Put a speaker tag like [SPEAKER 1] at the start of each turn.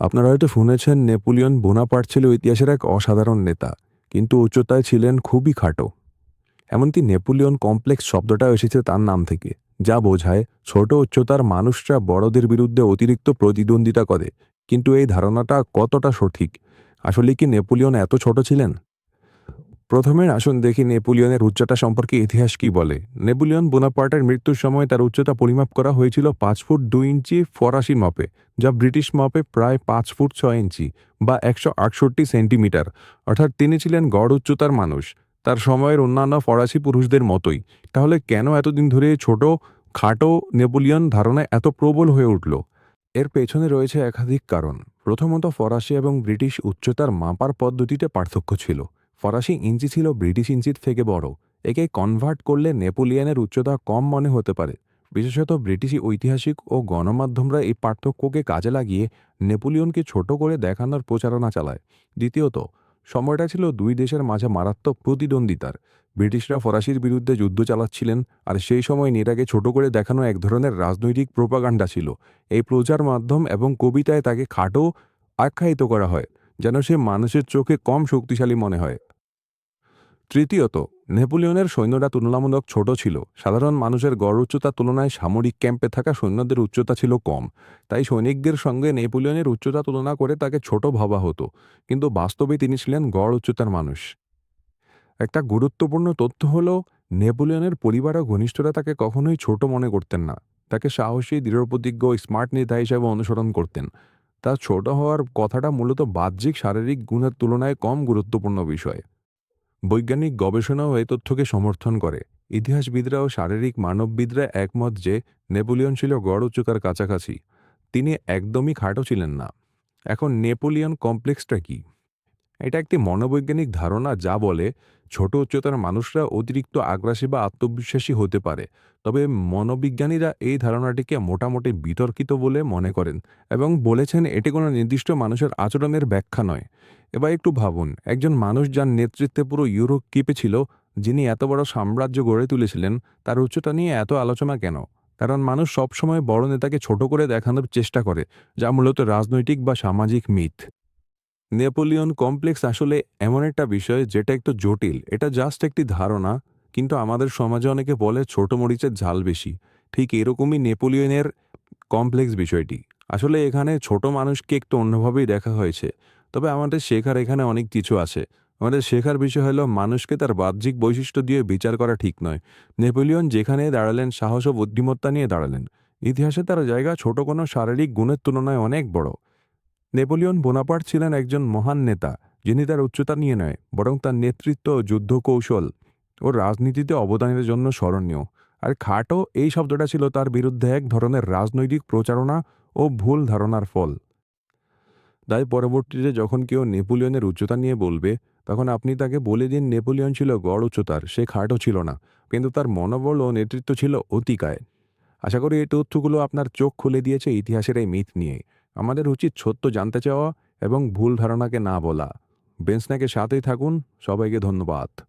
[SPEAKER 1] আপনারা হয়তো শুনেছেন, নেপোলিয়ন বোনাপার্ট ছিল ইতিহাসের এক অসাধারণ নেতা, কিন্তু উচ্চতায় ছিলেন খুবই খাটো। এমনকি নেপোলিয়ন কমপ্লেক্স শব্দটা এসেছে তার নাম থেকে, যা বোঝায় ছোট উচ্চতার মানুষরা বড়দের বিরুদ্ধে অতিরিক্ত প্রতিদ্বন্দ্বিতা করে। কিন্তু এই ধারণাটা কতটা সঠিক? আসলে কি নেপোলিয়ন এত ছোট ছিলেন? প্রথমে আসুন দেখি নেপোলিয়নের উচ্চতা সম্পর্কে ইতিহাস কি বলে। নেপোলিয়ন বোনাপার্টের মৃত্যুর সময় তার উচ্চতা পরিমাপ করা হয়েছিল পাঁচ ফুট দুই ইঞ্চি ফরাসি মাপে, যা ব্রিটিশ মাপে প্রায় পাঁচ ফুট ছয় ইঞ্চি বা একশো আটষট্টি সেন্টিমিটার। অর্থাৎ তিনি ছিলেন গড় উচ্চতার মানুষ। তার সময়ের অন্যান্য ফরাসি পুরুষদের মতোই। তাহলে কেন এতদিন ধরে ছোট, খাটো নেপোলিয়ন ধারণা এত প্রবল হয়ে উঠল? এর পেছনে রয়েছে একাধিক কারণ। প্রথমত ফরাসি এবং ব্রিটিশ উচ্চতার মাপার পদ্ধতিতে পার্থক্য ছিল। ফরাসি ইঞ্চি ছিল ব্রিটিশ ইঞ্চির থেকে বড়। একে কনভার্ট করলে নেপোলিয়ানের উচ্চতা কম মনে হতে পারে। বিশেষত ব্রিটিশ ঐতিহাসিক ও গণমাধ্যমরা এই পার্থক্যকে কাজে লাগিয়ে নেপোলিয়নকে ছোট করে দেখানোর প্রচারণা চালায়। দ্বিতীয়ত, সময়টা ছিল দুই দেশের মাঝে মারাত্মক প্রতিদ্বন্দ্বিতার। ব্রিটিশরা ফরাসির বিরুদ্ধে যুদ্ধ চালাচ্ছিলেন আর সেই সময় নেতাকে ছোট করে দেখানো এক ধরনের রাজনৈতিক প্রোপাগান্ডা ছিল। এই প্রচার মাধ্যম এবং কবিতায় তাকে খাটো আখ্যায়িত করা হয়, যেন সে মানুষের চোখে কম শক্তিশালী মনে হয়। তৃতীয়ত, নেপোলিয়নের সৈন্যরা তুলনামূলক ছোট ছিল। সাধারণ মানুষের গড় উচ্চতার তুলনায় সামরিক ক্যাম্পে থাকা সৈন্যদের উচ্চতা ছিল কম। তাই সৈনিকদের সঙ্গে নেপোলিয়নের উচ্চতা তুলনা করে তাকে ছোট ভাবা হতো। কিন্তু বাস্তবে তিনি ছিলেন গড় উচ্চতার মানুষ। একটা গুরুত্বপূর্ণ তথ্য হল, নেপোলিয়নের পরিবার ও ঘনিষ্ঠরা তাকে কখনোই ছোট মনে করতেন না। তাকে সাহসী দৃঢ়প্রতিজ্ঞ স্মার্ট নেতা হিসেবে অনুসরণ করতেন। তার ছোট হওয়ার কথাটা মূলত বাহ্যিক শারীরিক গুণের তুলনায় কম গুরুত্বপূর্ণ বিষয়। বৈজ্ঞানিক গবেষণাও এ তথ্যকে সমর্থন করে। ইতিহাসবিদরা ও শারীরিক মানববিদরা একমত যে নেপোলিয়ন ছিল গড় উচ্চতার কাছাকাছি। তিনি একদমই খাটো ছিলেন না। এখন নেপোলিয়ন কমপ্লেক্সটা কি? এটা একটি মনোবৈজ্ঞানিক ধারণা যা বলে ছোট উচ্চতার মানুষরা অতিরিক্ত আগ্রাসী বা আত্মবিশ্বাসী হতে পারে। তবে মনোবিজ্ঞানীরা এই ধারণাটিকে মোটামুটি বিতর্কিত বলে মনে করেন এবং বলেছেন এটি কোনো নির্দিষ্ট মানুষের আচরণের ব্যাখ্যা নয়। এবার একটু ভাবুন, একজন মানুষ যার নেতৃত্বে পুরো ইউরোপ কেঁপেছিল যিনি এত বড় সাম্রাজ্য গড়ে তুলেছিলেন, তার উচ্চতা নিয়ে এত আলোচনা কেন? কারণ মানুষ সবসময় বড় নেতাকে ছোট করে দেখানোর চেষ্টা করে, যা মূলত রাজনৈতিক বা সামাজিক মিথ। নেপোলিয়ন কমপ্লেক্স আসলে এমন একটা বিষয় যেটা একটু জটিল। এটা জাস্ট একটি ধারণা, কিন্তু আমাদের সমাজে অনেকে বলে ছোট মরিচের ঝাল বেশি। ঠিক এরকমই নেপোলিয়নের কমপ্লেক্স বিষয়টি। আসলে এখানে ছোট মানুষকে একটু অন্যভাবেই দেখা হয়েছে। তবে আমাদের শেখার এখানে অনেক কিছু আছে। আমাদের শেখার বিষয় হলো, মানুষকে তার বাহ্যিক বৈশিষ্ট্য দিয়ে বিচার করা ঠিক নয়। নেপোলিয়ন যেখানে দাঁড়ালেন, সাহস ও বুদ্ধিমত্তা নিয়ে দাঁড়ালেন। ইতিহাসে তার জায়গা ছোট কোনো শারীরিক গুণের তুলনায় অনেক বড়। নেপোলিয়ন বোনাপার্ট ছিলেন একজন মহান নেতা, যিনি তার উচ্চতা নিয়ে নয়, বরং তার নেতৃত্ব যুদ্ধ কৌশল ও রাজনীতিতে অবদানের জন্য স্মরণীয়। আর খাটো এই শব্দটা ছিল তার বিরুদ্ধে এক ধরনের রাজনৈতিক প্রচারণা ও ভুল ধারণার ফল। তাই পরবর্তীতে যখন কেউ নেপোলিয়নের উচ্চতা নিয়ে বলবে, তখন আপনি তাকে বলে দিন নেপোলিয়ন ছিল গড় উচ্চতার, সে খাটো ছিল না, কিন্তু তার মনোবল ও নেতৃত্ব ছিল অতিকায়। আশা করি এই তথ্যগুলো আপনার চোখ খুলে দিয়েছে ইতিহাসের এই মিথ নিয়ে। আমাদের উচিত সত্য জানতে চাওয়া এবং ভুল ধারণাকে না বলা। বেন্সনাকে সাথেই থাকুন, সবাইকে ধন্যবাদ।